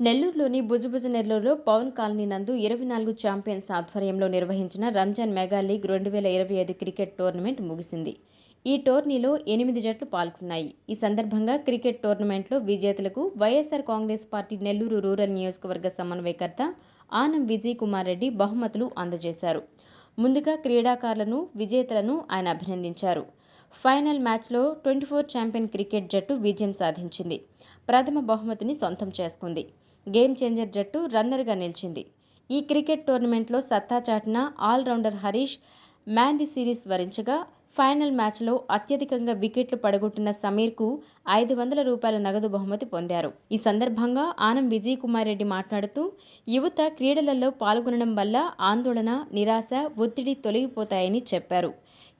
నెల్లూరులోని భుజభుజ నెల్లూరులో పవన్ కాలనీ నందు ఇరవై నాలుగు ఛాంపియన్స్ ఆధ్వర్యంలో నిర్వహించిన రంజాన్ మెగా లీగ్ రెండు వేల ఇరవై ఐదు క్రికెట్ టోర్నమెంట్ ముగిసింది. ఈ టోర్నీలో ఎనిమిది జట్లు పాల్గొన్నాయి. ఈ సందర్భంగా క్రికెట్ టోర్నమెంట్లో విజేతలకు YSR Congress party Nellore rural నియోజకవర్గ సమన్వయకర్త ఆనం విజయ్ కుమార్ రెడ్డి బహుమతులు అందజేశారు. ముందుగా క్రీడాకారులను విజేతలను ఆయన అభినందించారు. ఫైనల్ మ్యాచ్లో ట్వంటీ ఫోర్ ఛాంపియన్ క్రికెట్ జట్టు విజయం సాధించింది. ప్రథమ బహుమతిని సొంతం చేసుకుంది. గేమ్ చేంజర్ జట్టు రన్నర్గా నిలిచింది. ఈ క్రికెట్ టోర్నమెంట్లో సత్తా చాటిన all rounder Harish man the series వరించగా final మ్యాచ్లో అత్యధికంగా వికెట్లు పడగొట్టిన సమీర్కు ఐదు వందల రూపాయల నగదు బహుమతి పొందారు. ఈ సందర్భంగా ఆనం విజయ్ కుమార్ రెడ్డి మాట్లాడుతూ యువత క్రీడలలో పాల్గొనడం వల్ల ఆందోళన నిరాశ ఒత్తిడి తొలగిపోతాయని చెప్పారు.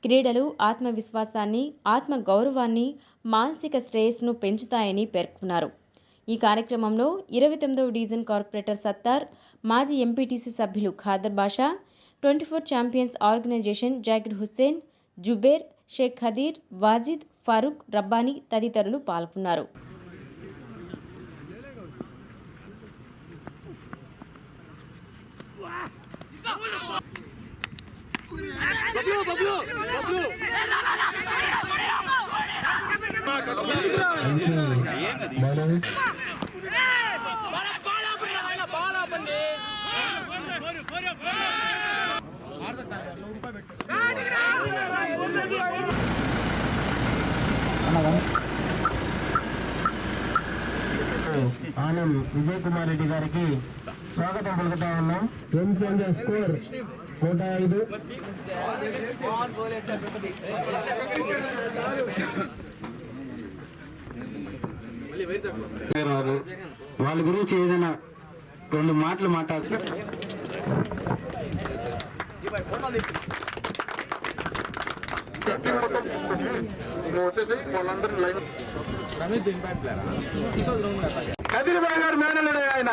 క్రీడలు ఆత్మవిశ్వాసాన్ని ఆత్మ గౌరవాన్ని మానసిక శ్రేయస్సును పెంచుతాయని పేర్కొన్నారు. ఈ కార్యక్రమంలో ఇరవై తొమ్మిదవ డివిజన్ కార్పొరేటర్ సత్తార్ మాజీ ఎంపీటీసీ సభ్యులు Khader Basha twenty four champions organisation Zakir Hussain Zubair Sheikh Khadeer Wajid Farooq Rabbani తదితరులు పాల్గొన్నారు. ఆనం విజయ్ కుమార్ రెడ్డి గారికి స్వాగతం పలుకుతా ఉన్నాం. Game changer score? నూట ఐదు. వాళ్ళ గురించి ఏదైనా రెండు మాటలు మాట్లాడుతూ కదిరిబాయ్ గారు మేనలుడే ఆయన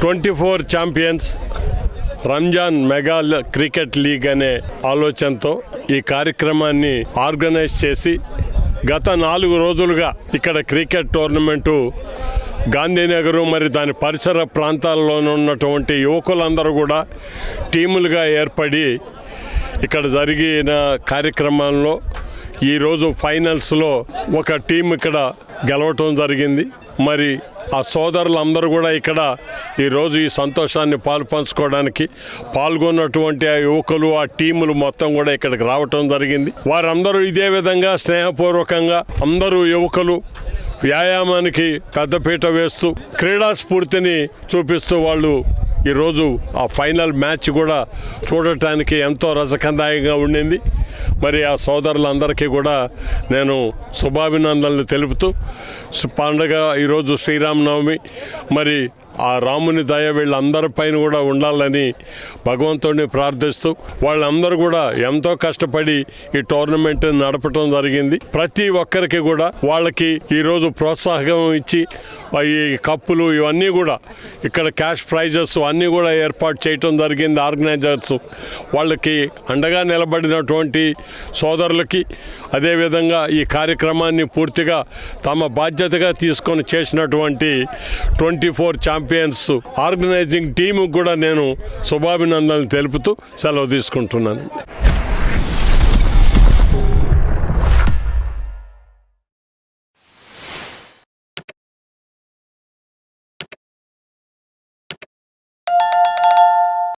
twenty four champions Ramzan mega cricket league అనే ఆలోచనతో ఈ కార్యక్రమాన్ని ఆర్గనైజ్ చేసి గత నాలుగు రోజులుగా ఇక్కడ క్రికెట్ టోర్నమెంటు గాంధీనగర్ మరి దాని పరిసర ప్రాంతాల్లో ఉన్నటువంటి యువకులందరూ కూడా టీములుగా ఏర్పడి ఇక్కడ జరిగిన కార్యక్రమంలో ఈరోజు ఫైనల్స్లో ఒక టీం ఇక్కడ గెలవటం జరిగింది. మరి ఆ సోదరులందరూ కూడా ఇక్కడ ఈరోజు ఈ సంతోషాన్ని పాల్పంచుకోవడానికి పాల్గొన్నటువంటి ఆ యువకులు ఆ టీములు మొత్తం కూడా ఇక్కడికి రావటం జరిగింది. వారందరూ ఇదే విధంగా స్నేహపూర్వకంగా అందరూ యువకులు వ్యాయామానికి పెద్దపీట వేస్తూ క్రీడా స్ఫూర్తిని చూపిస్తూ వాళ్ళు ఈరోజు ఆ ఫైనల్ మ్యాచ్ కూడా చూడటానికి ఎంతో రసకందాయంగా ఉండింది. మరి ఆ సోదరులందరికీ కూడా నేను శుభాభినందనలు తెలుపుతూ పండగ ఈరోజు శ్రీరామనవమి. మరి ఆ రాముని దయ వీళ్ళందరిపైన కూడా ఉండాలని భగవంతుడిని ప్రార్థిస్తూ వాళ్ళందరూ కూడా ఎంతో కష్టపడి ఈ టోర్నమెంట్ నడపటం జరిగింది. ప్రతి ఒక్కరికి కూడా వాళ్ళకి ఈరోజు ప్రోత్సాహం ఇచ్చి ఈ కప్పులు ఇవన్నీ కూడా ఇక్కడ క్యాష్ ప్రైజెస్ అన్నీ కూడా ఏర్పాటు చేయటం జరిగింది ఆర్గనైజర్స్. వాళ్ళకి అండగా నిలబడినటువంటి సోదరులకి అదేవిధంగా ఈ కార్యక్రమాన్ని పూర్తిగా తమ బాధ్యతగా తీసుకొని చేసినటువంటి ట్వంటీ ఫోర్ ఛాంపియన్స్ ఆర్గనైజింగ్ టీముకు కూడా నేను శుభాభినందనలు తెలుపుతూ సెలవు తీసుకుంటున్నాను.